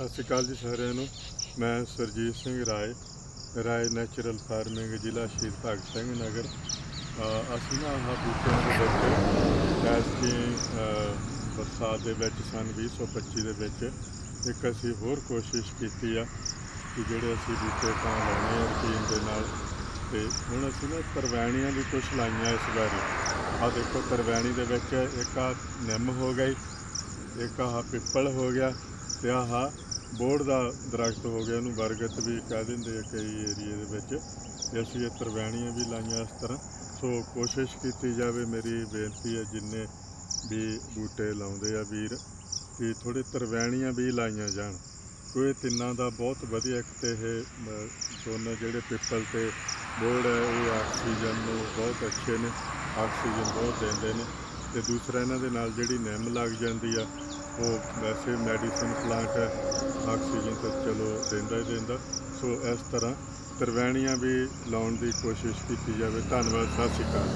ਸਤਿ ਸ਼੍ਰੀ ਅਕਾਲ ਜੀ ਸਾਰਿਆਂ ਨੂੰ। ਮੈਂ ਸਰਜੀਤ ਸਿੰਘ ਰਾਏ ਰਾਏ ਨੈਚੁਰਲ ਫਾਰਮਿੰਗ, ਜ਼ਿਲ੍ਹਾ ਸ਼ਹੀਦ ਭਗਤ ਸਿੰਘ ਨਗਰ। ਅਸੀਂ ਨਾ ਆਹ ਬੂਟਿਆਂ ਦੇ ਵਿੱਚ ਐਸਕੀ ਬਰਸਾਤ ਦੇ ਵਿੱਚ ਸਨ 2025 ਦੇ ਵਿੱਚ। ਇੱਕ ਅਸੀਂ ਹੋਰ ਕੋਸ਼ਿਸ਼ ਕੀਤੀ ਆ ਕਿ ਜਿਹੜੇ ਅਸੀਂ ਬੂਟੇ ਤਾਂ ਲਾਉਣੇ ਆ ਰੂਟੀਨ ਦੇ ਨਾਲ, ਤੇ ਹੁਣ ਅਸੀਂ ਨਾ ਤਰਵੈਣੀਆਂ ਵੀ ਕੁਝ ਲਾਈਆਂ ਇਸ ਵਾਰੀ। ਆ ਦੇਖੋ, ਤਰਵੈਣੀ ਦੇ ਵਿੱਚ ਇੱਕ ਆ ਨਿੰਮ ਹੋ ਗਈ, ਇੱਕ ਆਹ ਪਿੱਪਲ ਹੋ ਗਿਆ, ਤੇ ਆਹ ਬੋੜ ਦਾ ਦਰਖਤ ਹੋ ਗਿਆ ਉਹਨੂੰ ਬਰਗਤ ਵੀ ਕਹਿ ਦਿੰਦੇ ਆ ਕਈ ਏਰੀਏ ਦੇ ਵਿੱਚ। ਤੇ ਅਸੀਂ ਇਹ ਤਰਵੈਣੀਆਂ ਵੀ ਲਾਈਆਂ ਇਸ ਤਰ੍ਹਾਂ। ਸੋ ਕੋਸ਼ਿਸ਼ ਕੀਤੀ ਜਾਵੇ ਮੇਰੀ ਬੇਨਤੀ ਹੈ ਜਿੰਨੇ ਵੀ ਬੂਟੇ ਲਾਉਂਦੇ ਆ ਵੀਰ ਕਿ ਥੋੜੇ ਤਰਵੈਣੀਆਂ ਵੀ ਲਾਈਆਂ ਜਾਣ। ਕੋਈ ਤਿੰਨਾਂ ਦਾ ਬਹੁਤ ਵਧੀਆ ਇੱਕ ਤੇ ਇਹ ਅ, ਜਿਹੜੇ ਪਿੱਪਲ ਤੇ ਬੋੜ ਹੈ ਉਹ ਆਕਸੀਜਨ ਨੂੰ ਬਹੁਤ ਅੱਛੇ ਨੇ ਆਕਸੀਜਨ ਬਹੁਤ ਦਿੰਦੇ ਨੇ। ਤੇ ਦੂਸਰਾ ਇਹਨਾਂ ਦੇ ਨਾਲ ਜਿਹੜੀ ਨਿੰਮ ਲੱਗ ਜਾਂਦੀ ਆ ਉਹ ਵੈਸੇ ਮੈਡੀਸਨ ਪਲਾਂਟ ਹੈ ਆਕਸੀਜਨ ਤਾਂ ਚਲੋ ਦਿੰਦਾ ਹੀ ਦਿੰਦਾ। ਸੋ ਇਸ ਤਰ੍ਹਾਂ ਤਰਵੈਣੀਆਂ ਵੀ ਲਾਉਣ ਦੀ ਕੋਸ਼ਿਸ਼ ਕੀਤੀ ਜਾਵੇ। ਧੰਨਵਾਦ, ਸਤਿ ਸ਼੍ਰੀ ਅਕਾਲ।